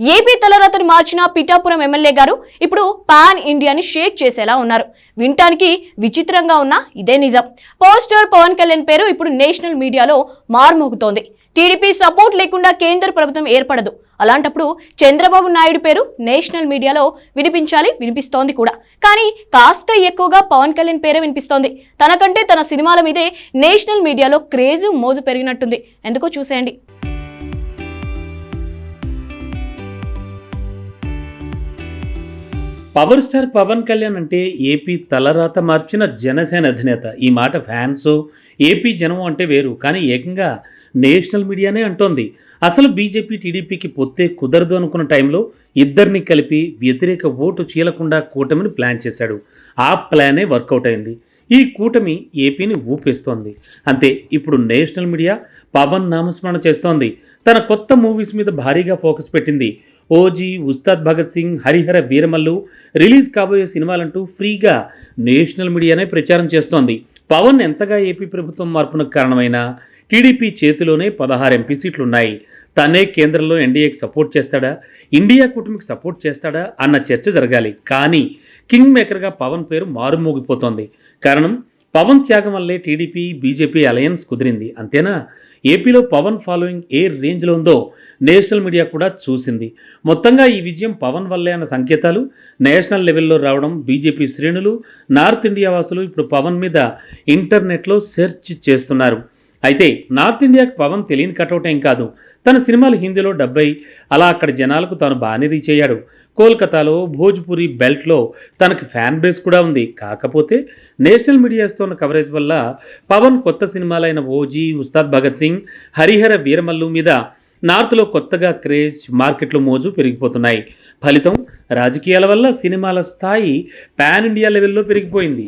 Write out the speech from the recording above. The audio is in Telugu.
ఏపీ తలరాతను మార్చిన పిఠాపురం ఎమ్మెల్యే గారు ఇప్పుడు పాన్ ఇండియాని షేక్ చేసేలా ఉన్నారు. వినటానికి విచిత్రంగా ఉన్నా ఇదే నిజం. పవర్ స్టార్ పవన్ కళ్యాణ్ పేరు ఇప్పుడు నేషనల్ మీడియాలో మార్మోగుతోంది. టీడీపీ సపోర్ట్ లేకుండా కేంద్ర ప్రభుత్వం ఏర్పడదు. అలాంటప్పుడు చంద్రబాబు నాయుడు పేరు నేషనల్ మీడియాలో వినిపించాలి వినిపిస్తోంది కూడా. కానీ కాస్త ఎక్కువగా పవన్ కళ్యాణ్ పేరే వినిపిస్తోంది. తనకంటే తన సినిమాల మీదే నేషనల్ మీడియాలో క్రేజు మోజు పెరిగినట్టుంది. ఎందుకో చూసేయండి. పవర్ స్టార్ పవన్ కళ్యాణ్ అంటే ఏపీ తలరాత మార్చిన జనసేన అధినేత. ఈ మాట ఫ్యాన్స్ ఏపీ జనం అంటే వేరు కానీ ఏకంగా నేషనల్ మీడియానే అంటోంది. అసలు బీజేపీ టీడీపీకి పొత్తే కుదరదు అనుకున్న టైంలో ఇద్దరిని కలిపి వ్యతిరేక ఓటు చీలకుండా కూటమిని ప్లాన్ చేశాడు. ఆ ప్లానే వర్కౌట్ అయింది. ఈ కూటమి ఏపీని ఊపేస్తోంది. అంతే ఇప్పుడు నేషనల్ మీడియా పవన్ నామస్మరణ చేస్తోంది. తన కొత్త మూవీస్ మీద భారీగా ఫోకస్ పెట్టింది. ఓజీ ఉస్తాద్ భగత్ సింగ్ హరిహర వీరమల్లు రిలీజ్ కాబోయే సినిమాలంటూ ఫ్రీగా నేషనల్ మీడియానే ప్రచారం చేస్తోంది. పవన్ ఎంతగా ఏపీ ప్రభుత్వం మార్పునకు కారణమైన టీడీపీ చేతిలోనే పదహారు ఎంపీ సీట్లున్నాయి. తనే కేంద్రంలో ఎన్డీఏకి సపోర్ట్ చేస్తాడా? ఇండియా కూటమికి సపోర్ట్ చేస్తాడా? అన్న చర్చ జరగాలి. కానీ కింగ్ మేకర్గా పవన్ పేరు మారుమోగిపోతోంది. కారణం పవన్ త్యాగం వల్లే టీడీపీ బీజేపీ అలయన్స్ కుదిరింది. అంతేనా? ఏపీలో పవన్ ఫాలోయింగ్ ఏ రేంజ్లో ఉందో నేషనల్ మీడియా కూడా చూసింది. మొత్తంగా ఈ విజయం పవన్ వల్లే అన్న సంకేతాలు నేషనల్ లెవెల్లో రావడం బీజేపీ శ్రేణులు నార్త్ ఇండియా వాసులు ఇప్పుడు పవన్ మీద ఇంటర్నెట్లో సెర్చ్ చేస్తున్నారు. అయితే నార్త్ ఇండియాకి పవన్ తెలియని కటౌట్ ఏం కాదు. తన సినిమాలు హిందీలో డబ్బై అలా అక్కడ జనాలకు తాను బాగానే రీచ్ అయ్యాడు. కోల్కతాలో భోజ్పురి బెల్ట్లో తనకి ఫ్యాన్ బేస్ కూడా ఉంది. కాకపోతే నేషనల్ మీడియాస్తో ఉన్న కవరేజ్ వల్ల పవన్ కొత్త సినిమాలైన ఓజీ ఉస్తాద్ భగత్ సింగ్ హరిహర వీరమల్లు మీద నార్త్లో కొత్తగా క్రేజ్ మార్కెట్లో మోజు పెరిగిపోతున్నాయి. ఫలితం రాజకీయాల వల్ల సినిమాల స్థాయి పాన్ ఇండియా లెవెల్లో పెరిగిపోయింది.